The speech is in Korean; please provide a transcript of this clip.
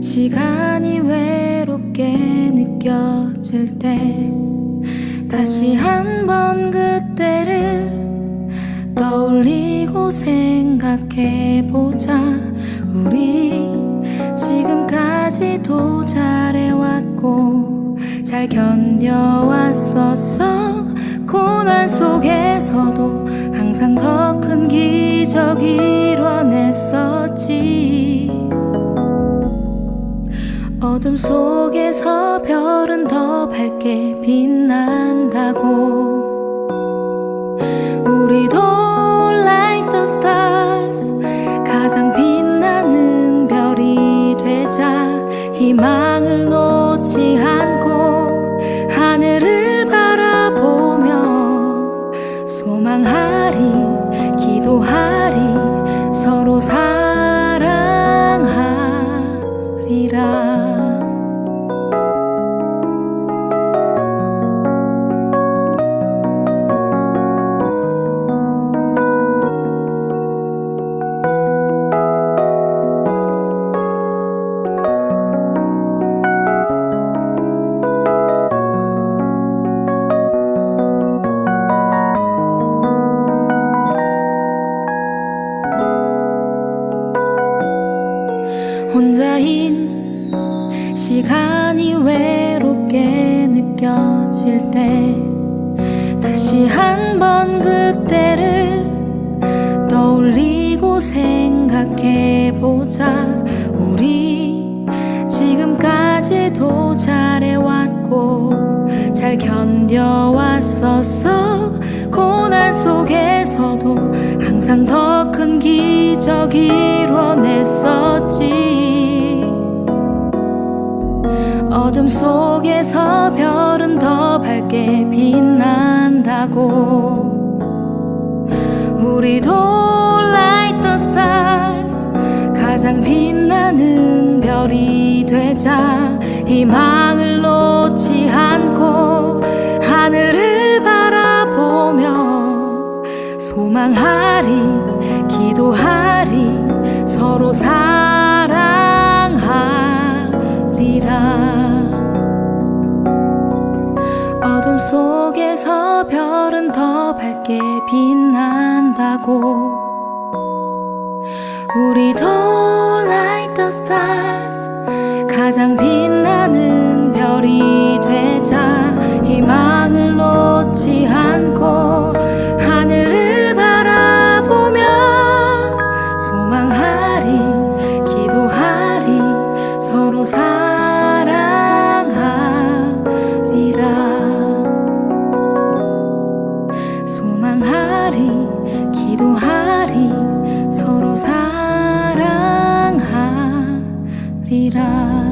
시간이 외롭게 느껴질 때 다시 한번 그때를 떠올리고 생각해보자. 우리 지금까지도 잘해왔고 잘 견뎌왔었어. 고난 속에서도 항상 더 큰 기적 이뤄냈었지 어둠 속에서 별은 더 밝게 빛난다고. 우리도 like the stars. 가장 빛나는 별이 되자. 희망을 놓지 않고 하늘을 바라보며 소망하리 기도하리. 서로 사 랑하리라 혼자인 시간이 외롭게 느껴질 때 다시 한번 그때를 떠올리고 생각해보자. 우리 지금까지도 잘해왔고 잘 견뎌왔었어. 고난 속에서도 항상 더 큰 기적 이뤄냈었지 어둠 속에서 별은 더 밝게 빛난다고. 우리도 like the stars. 가장 빛나는 별이 되자. 희망을 놓지 않고 하늘을 바라보며 소망하리 어둠 속에서 별은 더 밝게 빛난다고. 우리도 like the stars 가장 빛 사